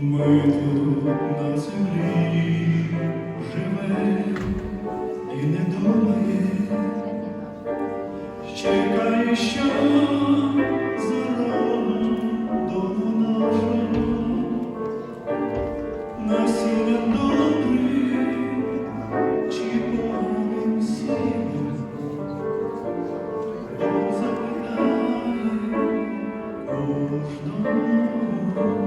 Ми тут на землі живе і не думає, чекає, що зарано дому нашого, насіння добрий, чи поганим сіла, запитає кожного. Am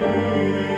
you.